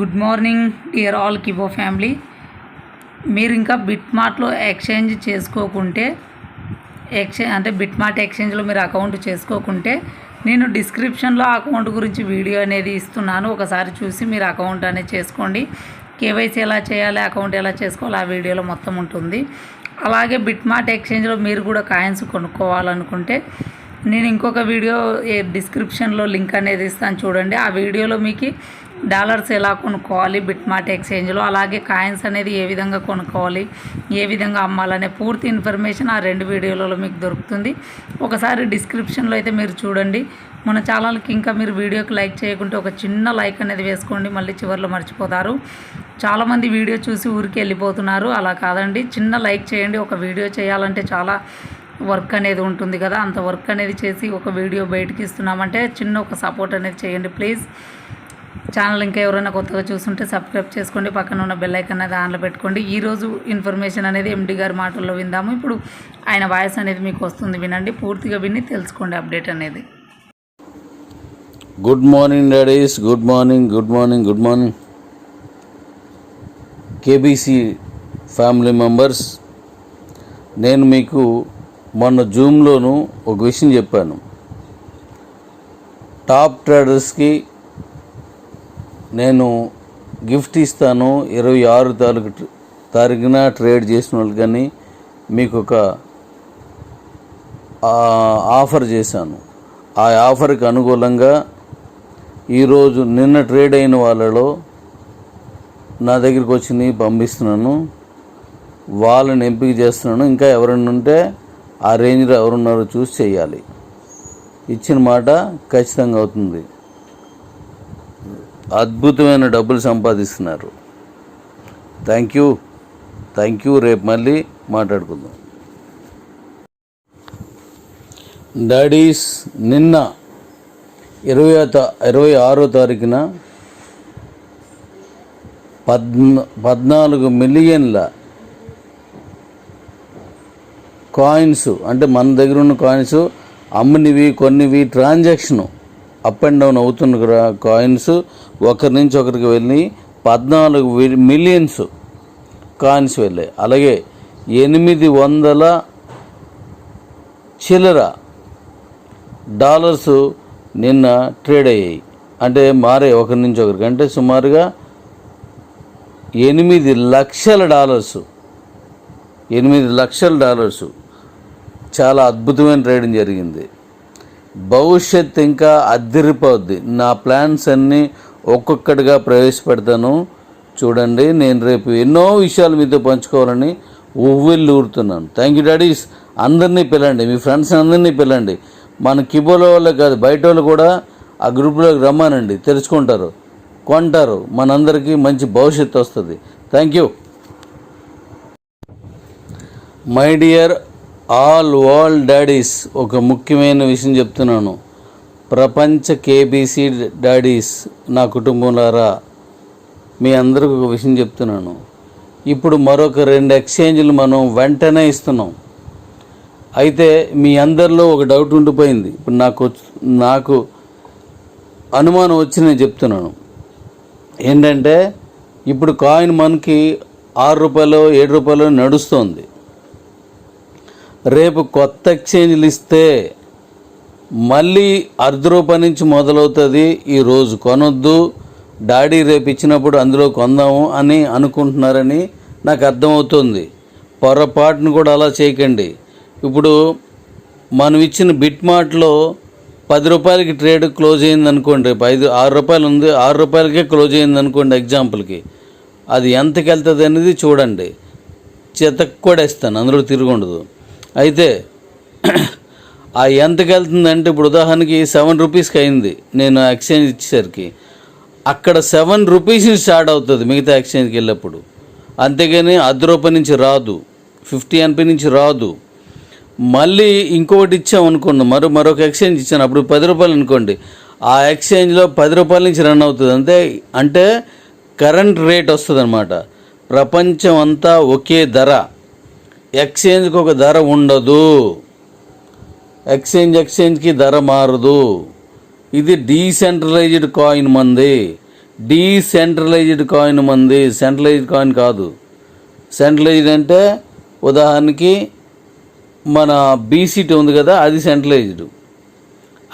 Good morning dear all Kibo family. మీరు ఇంకా bit మార్ట్లో ఎక్స్చేంజ్ చేసుకోకుంటే ఎక్స్చేంజ్ అంటే బిట్ మార్ట్ ఎక్స్చేంజ్లో మీరు అకౌంట్ చేసుకోకుంటే నేను డిస్క్రిప్షన్లో అకౌంట్ గురించి వీడియో అనేది ఇస్తున్నాను. ఒకసారి చూసి మీరు అకౌంట్ అనేది చేసుకోండి. కేవైసీ ఎలా చేయాలి అకౌంట్ ఎలా చేసుకోవాలి ఆ వీడియోలో మొత్తం ఉంటుంది. అలాగే బిట్ మార్ట్ ఎక్స్చేంజ్లో మీరు కూడా కాయిన్స్ కొనుక్కోవాలనుకుంటే నేను ఇంకొక వీడియో ఏ డిస్క్రిప్షన్లో లింక్ అనేది ఇస్తాను చూడండి. ఆ వీడియోలో మీకు డాలర్స్ ఎలా కొనుక్కోవాలి బిట్మార్ట్ ఎక్స్చేంజ్లో అలాగే కాయిన్స్ అనేది ఏ విధంగా కొనుక్కోవాలి ఏ విధంగా అమ్మాలనే పూర్తి ఇన్ఫర్మేషన్ ఆ రెండు వీడియోలలో మీకు దొరుకుతుంది. ఒకసారి డిస్క్రిప్షన్లో అయితే మీరు చూడండి. మన ఛానల్కి ఇంకా మీరు వీడియోకి లైక్ చేయకుంటే ఒక చిన్న లైక్ అనేది వేసుకోండి మళ్ళీ చివరిలో మర్చిపోతారు. చాలామంది వీడియో చూసి ఊరికి వెళ్ళిపోతున్నారు. అలా కాదండి. చిన్న లైక్ చేయండి. ఒక వీడియో చేయాలంటే చాలా వర్క్ అనేది ఉంటుంది కదా. అంత వర్క్ అనేది చేసి ఒక వీడియో బయటకి ఇస్తున్నామంటే చిన్న ఒక సపోర్ట్ అనేది చేయండి ప్లీజ్. ఛానల్ ఇంకా ఎవరైనా కొత్తగా చూస్తుంటే సబ్స్క్రైబ్ చేసుకోండి. పక్కన ఉన్న బెల్ ఐకన్ అనేది ఆన్లో పెట్టుకోండి. ఈరోజు ఇన్ఫర్మేషన్ అనేది ఎండి గారి మాటల్లో విందాము. ఇప్పుడు ఆయన వాయిస్ అనేది మీకు వస్తుంది వినండి. పూర్తిగా విని తెలుసుకోండి అప్డేట్ అనేది. Good morning daddies good morning good morning good morning KBC family members నేను మీకు మొన్న జూమ్లోను ఒక విషయం చెప్పాను. టాప్ ట్రేడర్స్కి నేను గిఫ్ట్ ఇస్తాను ఇరవై ఆరు తారీఖు తారీఖున ట్రేడ్ చేసిన వాళ్ళు కానీ మీకు ఒక ఆఫర్ చేశాను. ఆ ఆఫర్కి అనుకూలంగా ఈరోజు నిన్న ట్రేడ్ అయిన వాళ్ళలో నా దగ్గరికి వచ్చి పంపిస్తున్నాను. వాళ్ళని ఎంపిక చేస్తున్నాను. ఇంకా ఎవరైనా ఉంటే ఆ రేంజ్లో ఎవరున్నారో చూసి చేయాలి. ఇచ్చిన మాట ఖచ్చితంగా అవుతుంది. అద్భుతమైన డబ్బులు సంపాదిస్తున్నారు. థ్యాంక్ యూ థ్యాంక్ యూ రేపు మళ్ళీ మాట్లాడుకుందాం. డాడీస్ నిన్న ఇరవై ఇరవై ఆరో తారీఖున పద్నా పద్నాలుగు మిలియన్ల కాయిన్స్ అంటే మన దగ్గర ఉన్న కాయిన్స్ అమ్మినవి కొన్నివి ట్రాన్జాక్షను అప్ అండ్ డౌన్ అవుతున్న కాయిన్స్ ఒకరి నుంచి ఒకరికి వెళ్ళి పద్నాలుగు మిలియన్స్ కాయిన్స్ వెళ్ళాయి. అలాగే ఎనిమిది వందల చిల్లర డాలర్స్ నిన్న ట్రేడ్ అయ్యాయి. అంటే మారే ఒకరి నుంచి ఒకరికి. అంటే సుమారుగా ఎనిమిది లక్షల డాలర్స్ ఎనిమిది లక్షల డాలర్స్ చాలా అద్భుతమైన ట్రేడింగ్ జరిగింది. భవిష్యత్ ఇంకా అద్దిరిపోద్ది. నా ప్లాన్స్ అన్నీ ఒక్కొక్కటిగా ప్రవేశపెడతాను. చూడండి నేను రేపు ఎన్నో విషయాలు మీతో పంచుకోవాలని ఉవ్విల్లు ఊరుతున్నాను థ్యాంక్ యూ డాడీస్ అందరినీ పిలండి. మీ ఫ్రెండ్స్ అందరినీ పిలండి. మన కీబోర్డ్ వాళ్ళే కాదు బయట వాళ్ళు కూడా ఆ గ్రూప్లోకి రమ్మానండి. తెలుసుకుంటారు కొంటారు. మనందరికీ మంచి భవిష్యత్తు వస్తుంది. Thank you my dear all world daddies ఒక ముఖ్యమైన విషయం చెప్తున్నాను. ప్రపంచ కేబీసీ డాడీస్ నా కుటుంబంలారా మీ అందరికి ఒక విషయం చెప్తున్నాను. ఇప్పుడు మరొక రెండు ఎక్స్చేంజ్లు మనం వెంటనే ఇస్తున్నాం. అయితే మీ అందరిలో ఒక డౌట్ ఉండిపోయింది. ఇప్పుడు నాకు నాకు అనుమానం వచ్చి నేను చెప్తున్నాను. ఏంటంటే ఇప్పుడు కాయిన్ మనకి ఆరు రూపాయలు ఏడు రూపాయలు నడుస్తోంది. రేపు కొత్త ఎక్స్చేంజ్లు ఇస్తే మళ్ళీ అర్ధ రూపాయి నుంచి మొదలవుతుంది. ఈ రోజు కొనొద్దు. డాడీ రేపు ఇచ్చినప్పుడు అందులో కొందాము అని అనుకుంటున్నారని నాకు అర్థమవుతుంది. పొరపాటును కూడా అలా చేయకండి. ఇప్పుడు మనం ఇచ్చిన బిట్ మార్ట్లో పది రూపాయలకి ట్రేడ్ క్లోజ్ అయింది అనుకోండి రేపు ఐదు ఆరు రూపాయలు ఉంది ఆరు రూపాయలకే క్లోజ్ అయింది అనుకోండి ఎగ్జాంపుల్కి అది ఎంతకి వెళ్తుంది అనేది చూడండి. చెతకు కూడా ఇస్తాను అందులో తిరుగుండదు. అయితే ఆ ఎంతకి వెళ్తుందంటే ఇప్పుడు ఉదాహరణకి సెవెన్ రూపీస్కి అయింది. నేను ఎక్స్చేంజ్ ఇచ్చేసరికి. అక్కడ సెవెన్ రూపీస్ స్టార్ట్ అవుతుంది మిగతా ఎక్స్చేంజ్కి వెళ్ళినప్పుడు. అంతేగాని అర్ధ రూపాయి నుంచి రాదు. ఫిఫ్టీ ఎన్పీ నుంచి రాదు. మళ్ళీ ఇంకొకటి ఇచ్చాం అనుకోండి. మరో మరొక ఎక్స్చేంజ్ ఇచ్చాను. అప్పుడు పది రూపాయలు అనుకోండి. ఆ ఎక్స్చేంజ్లో పది రూపాయల నుంచి రన్ అవుతుంది. అంతే అంటే కరెంట్ రేట్ వస్తుంది ప్రపంచం అంతా ఒకే ధర. ఎక్స్చేంజ్కి ఒక ధర ఉండదు. ఎక్స్చేంజ్ ఎక్స్చేంజ్కి ధర మారదు. ఇది డీసెంట్రలైజ్డ్ కాయిన్ మంది. డీసెంట్రలైజ్డ్ కాయిన్ మంది. సెంట్రలైజ్డ్ కాయిన్ కాదు. సెంట్రలైజ్డ్ అంటే ఉదాహరణకి మన బీసీటీ ఉంది కదా అది సెంట్రలైజ్డ్.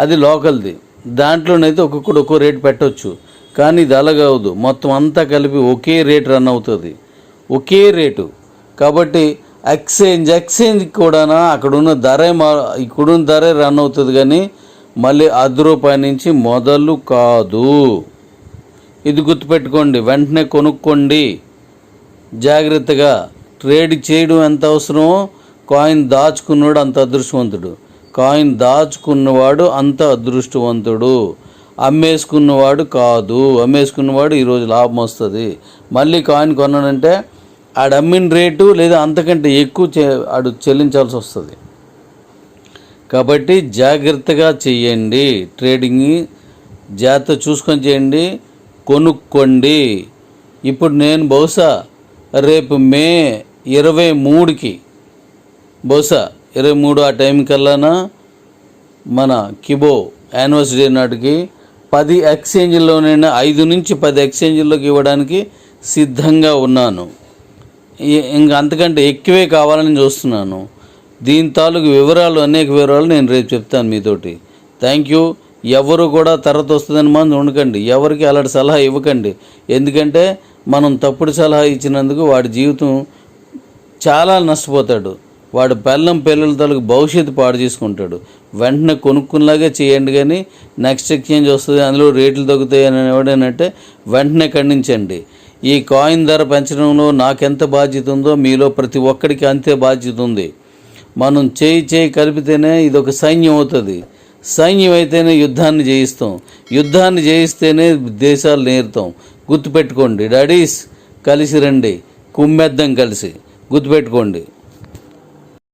అది లోకల్ది. దాంట్లోనైతే ఒక్కొక్కడు ఒక్కో రేట్ పెట్టవచ్చు కానీ ఇది అలాగవదు మొత్తం అంతా కలిపి ఒకే రేట్ రన్ అవుతుంది. ఒకే రేటు. కాబట్టి ఎక్స్చేంజ్ ఎక్స్చేంజ్ కూడా అక్కడ ఉన్న ధరే మా ఇక్కడున్న ధరే రన్ అవుతుంది కానీ మళ్ళీ అర్ధ రూపాయి నుంచి మొదలు కాదు. ఇది గుర్తుపెట్టుకోండి వెంటనే కొనుక్కోండి. జాగ్రత్తగా ట్రేడ్ చేయడం ఎంత అవసరమో కాయిన్ దాచుకున్నవాడు అంత అదృష్టవంతుడు. కాయిన్ దాచుకున్నవాడు అంత అదృష్టవంతుడు. అమ్మేసుకున్నవాడు కాదు. అమ్మేసుకున్నవాడు ఈరోజు లాభం వస్తుంది. మళ్ళీ కాయిన్ కొన్నాడంటే ఆడు అమ్మిన రేటు లేదా అంతకంటే ఎక్కువ చే ఆడు చెల్లించాల్సి వస్తుంది. కాబట్టి జాగ్రత్తగా చేయండి ట్రేడింగ్ జాగ్రత్త చూసుకొని చేయండి. కొనుక్కోండి. ఇప్పుడు నేను బహుశా రేపు మే ఇరవై మూడుకి బహుశా ఇరవై మూడు ఆ టైం కల్లానా మన కిబో యానివర్సరీ నాటికి పది ఎక్స్చేంజ్లోనైనా ఐదు నుంచి పది ఎక్స్చేంజ్లోకి ఇవ్వడానికి సిద్ధంగా ఉన్నాను. ఇంక అంతకంటే ఎక్కువే కావాలని చూస్తున్నాను. దీని తాలూకు వివరాలు అనేక వివరాలు నేను రేపు చెప్తాను మీతోటి. థ్యాంక్ యూ ఎవరు కూడా తర్వాత వస్తుందని మనం ఉండకండి. ఎవరికి అలాంటి సలహా ఇవ్వకండి. ఎందుకంటే మనం తప్పుడు సలహా ఇచ్చినందుకు వాడి జీవితం చాలా నష్టపోతాడు. వాడు బెల్లం పిల్లల తాలూకు భవిష్యత్తు పాడు చేసుకుంటాడు. వెంటనే కొనుక్కునేలాగే చేయండి కానీ నెక్స్ట్ ఎక్స్చేంజ్ వస్తుంది అందులో రేట్లు తగ్గుతాయి అని ఎవడనంటే వెంటనే ఖండించండి. ఈ కాయిన్ ధర పెంచడంలో నాకెంత బాధ్యత ఉందో మీలో ప్రతి ఒక్కడికి అంతే బాధ్యత ఉంది. మనం చేయి చేయి కలిపితేనే ఇది ఒక సైన్యం అవుతుంది. సైన్యం అయితేనే యుద్ధాన్ని జయిస్తాం. యుద్ధాన్ని జయిస్తేనే దేశాలు నేరుతాం. గుర్తుపెట్టుకోండి డాడీస్ కలిసి రండి. కుమ్మెద్దం కలిసి. గుర్తుపెట్టుకోండి.